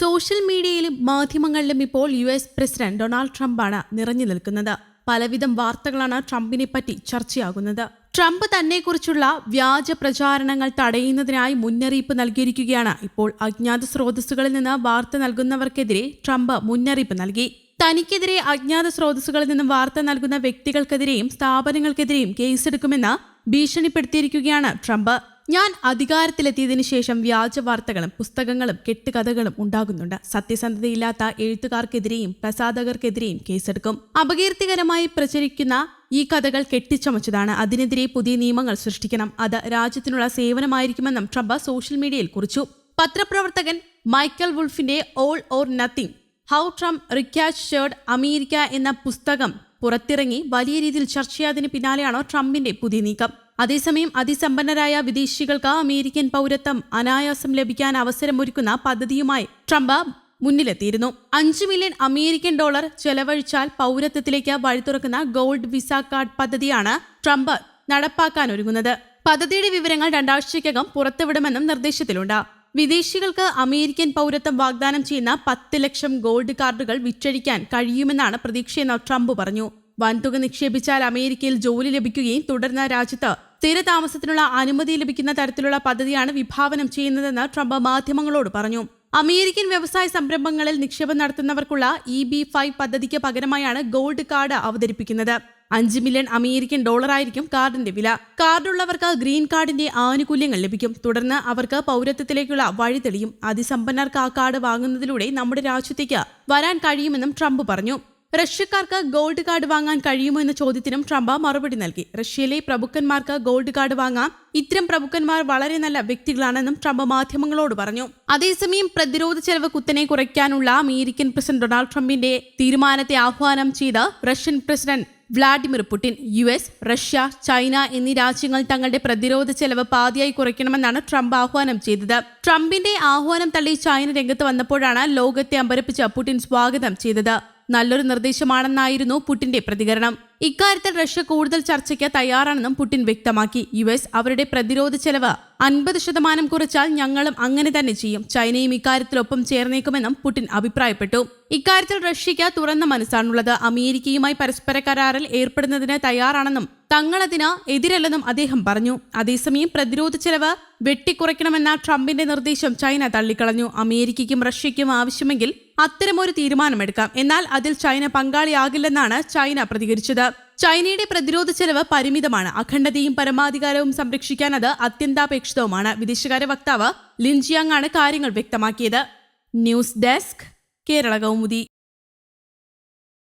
Social മീഡിയയിലും മാധ്യമങ്ങളിലും ഇപ്പോൾ യു എസ് പ്രസിഡന്റ് ഡൊണാൾഡ് ട്രംപാണ് നിറഞ്ഞു നിൽക്കുന്നത്. പലവിധം വാർത്തകളാണ് ട്രംപിനെ പറ്റി ചർച്ചയാകുന്നത്. ട്രംപ് തന്നെക്കുറിച്ചുള്ള വ്യാജ പ്രചാരണങ്ങൾ തടയുന്നതിനായി മുന്നറിയിപ്പ് നൽകിയിരിക്കുകയാണ്. ഇപ്പോൾ അജ്ഞാത സ്രോതസ്സുകളിൽ നിന്ന് വാർത്ത നൽകുന്നവർക്കെതിരെ ട്രംപ് മുന്നറിയിപ്പ് നൽകി. തനിക്കെതിരെ അജ്ഞാത സ്രോതസ്സുകളിൽ നിന്നും വാർത്ത നൽകുന്ന വ്യക്തികൾക്കെതിരെയും സ്ഥാപനങ്ങൾക്കെതിരെയും കേസെടുക്കുമെന്ന് ഭീഷണിപ്പെടുത്തിയിരിക്കുകയാണ് ട്രംപ്. ഞാൻ അധികാരത്തിലെത്തിയതിനു ശേഷം വ്യാജ വാർത്തകളും പുസ്തകങ്ങളും കെട്ടുകഥകളും ഉണ്ടാകുന്നുണ്ട്. സത്യസന്ധതയില്ലാത്ത എഴുത്തുകാർക്കെതിരെയും പ്രസാധകർക്കെതിരെയും കേസെടുക്കും. അപകീർത്തികരമായി പ്രചരിക്കുന്ന ഈ കഥകൾ കെട്ടിച്ചമച്ചതാണ്. അതിനെതിരെ പുതിയ നിയമങ്ങൾ സൃഷ്ടിക്കണം. അത് രാജ്യത്തിനുള്ള സേവനമായിരിക്കുമെന്നും ട്രംപ് സോഷ്യൽ മീഡിയയിൽ കുറിച്ചു. പത്രപ്രവർത്തകൻ Michael വുൾഫിന്റെ all or nothing how Trump recaptured America എന്ന പുസ്തകം പുറത്തിറങ്ങി വലിയ രീതിയിൽ ചർച്ചയായതിനു പിന്നാലെയാണോ ട്രംപിന്റെ പുതിയ നീക്കം? അതേസമയം അതിസമ്പന്നരായ വിദേശികൾക്ക് അമേരിക്കൻ പൗരത്വം അനായാസം ലഭിക്കാൻ അവസരമൊരുക്കുന്ന പദ്ധതിയുമായി ട്രംപ് മുന്നിലെത്തിയിരുന്നു. അഞ്ച് മില്യൺ അമേരിക്കൻ ഡോളർ ചെലവഴിച്ചാൽ പൗരത്വത്തിലേക്ക് വഴിതുറക്കുന്ന ഗോൾഡ് വിസ കാർഡ് പദ്ധതിയാണ് ട്രംപ് നടപ്പാക്കാനൊരുങ്ങുന്നത്. പദ്ധതിയുടെ വിവരങ്ങൾ രണ്ടാഴ്ചയ്ക്കകം പുറത്തുവിടുമെന്നും നിർദ്ദേശത്തിലുണ്ട്. വിദേശികൾക്ക് അമേരിക്കൻ പൗരത്വം വാഗ്ദാനം ചെയ്യുന്ന പത്ത് ലക്ഷം ഗോൾഡ് കാർഡുകൾ വിറ്റഴിക്കാൻ കഴിയുമെന്നാണ് പ്രതീക്ഷയെന്ന് ട്രംപ് പറഞ്ഞു. വൻതുക നിക്ഷേപിച്ചാൽ അമേരിക്കയിൽ ജോലി ലഭിക്കുകയും തുടർന്ന് രാജ്യത്ത് സ്ഥിരതാമസത്തിനുള്ള അനുമതി ലഭിക്കുന്ന തരത്തിലുള്ള പദ്ധതിയാണ് വിഭാവനം ചെയ്യുന്നതെന്ന് ട്രംപ് മാധ്യമങ്ങളോട് പറഞ്ഞു. അമേരിക്കൻ വ്യവസായ സംരംഭങ്ങളിൽ നിക്ഷേപം നടത്തുന്നവർക്കുള്ള ഇ ബി ഫൈവ് പദ്ധതിക്ക് പകരമായാണ് ഗോൾഡ് കാർഡ് അവതരിപ്പിക്കുന്നത്. അഞ്ച് മില്യൺ അമേരിക്കൻ ഡോളറായിരിക്കും കാർഡിന്റെ വില. കാർഡുള്ളവർക്ക് ഗ്രീൻ കാർഡിന്റെ ആനുകൂല്യങ്ങൾ ലഭിക്കും. തുടർന്ന് അവർക്ക് പൗരത്വത്തിലേക്കുള്ള വഴി തെളിയും. അതിസമ്പന്നർക്ക് ആ കാർഡ് വാങ്ങുന്നതിലൂടെ നമ്മുടെ രാജ്യത്തേക്ക് വരാൻ കഴിയുമെന്നും ട്രംപ് പറഞ്ഞു. റഷ്യക്കാർക്ക് ഗോൾഡ് കാർഡ് വാങ്ങാൻ കഴിയുമോ എന്ന ചോദ്യത്തിനും ട്രംപ് മറുപടി നൽകി. റഷ്യയിലെ പ്രഭുക്കന്മാർക്ക് ഗോൾഡ് കാർഡ് വാങ്ങാം. ഇത്തരം പ്രഭുക്കന്മാർ വളരെ നല്ല വ്യക്തികളാണെന്നും ട്രംപ് മാധ്യമങ്ങളോട് പറഞ്ഞു. അതേസമയം പ്രതിരോധ ചെലവ് കുത്തനെ കുറയ്ക്കാനുള്ള അമേരിക്കൻ പ്രസിഡന്റ് ഡൊണാൾഡ് ട്രംപിന്റെ തീരുമാനത്തെ ആഹ്വാനം ചെയ്ത് Russian president Vladimir Putin U S Russia China എന്നീ രാജ്യങ്ങൾ തങ്ങളുടെ പ്രതിരോധ ചെലവ് പാതിയായി കുറയ്ക്കണമെന്നാണ് ട്രംപ് ആഹ്വാനം ചെയ്തത്. ട്രംപിന്റെ ആഹ്വാനം തള്ളി ചൈന രംഗത്ത് വന്നപ്പോഴാണ് ലോകത്തെ അമ്പരപ്പിച്ച പുടിൻ സ്വാഗതം ചെയ്തത്. നല്ലൊരു നിർദ്ദേശമാണെന്നായിരുന്നു പുടിന്റെ പ്രതികരണം. ഇക്കാര്യത്തിൽ റഷ്യ കൂടുതൽ ചർച്ചയ്ക്ക് തയ്യാറാണെന്നും പുടിൻ വ്യക്തമാക്കി. യു എസ് അവരുടെ പ്രതിരോധ ചെലവ് അൻപത് ശതമാനം കുറച്ചാൽ ഞങ്ങളും അങ്ങനെ തന്നെ ചെയ്യും. ചൈനയും ഇക്കാര്യത്തിൽ ഒപ്പം ചേർന്നേക്കുമെന്നും പുടിൻ അഭിപ്രായപ്പെട്ടു. ഇക്കാര്യത്തിൽ റഷ്യയ്ക്ക് തുറന്ന മനസ്സാണുള്ളത്. അമേരിക്കയുമായി പരസ്പര കരാറിൽ ഏർപ്പെടുന്നതിന് തയ്യാറാണെന്നും തങ്ങളതിന് എതിരല്ലെന്നും അദ്ദേഹം പറഞ്ഞു. അതേസമയം പ്രതിരോധ ചെലവ് വെട്ടിക്കുറയ്ക്കണമെന്ന ട്രംപിന്റെ നിർദ്ദേശം ചൈന തള്ളിക്കളഞ്ഞു. അമേരിക്കയ്ക്കും റഷ്യയ്ക്കും ആവശ്യമെങ്കിൽ അത്തരമൊരു തീരുമാനമെടുക്കാം. എന്നാൽ അതിൽ ചൈന പങ്കാളിയാകില്ലെന്നാണ് ചൈന പ്രതികരിച്ചത്. ചൈനയുടെ പ്രതിരോധ ചെലവ് പരിമിതമാണ്. അഖണ്ഡതയും പരമാധികാരവും സംരക്ഷിക്കാൻ അത് അത്യന്താപേക്ഷിതവുമാണ്. വിദേശകാര്യ വക്താവ് ലിൻജിയാങ് ആണ് കാര്യങ്ങൾ വ്യക്തമാക്കിയത്. News desk Kerala Kaumudi.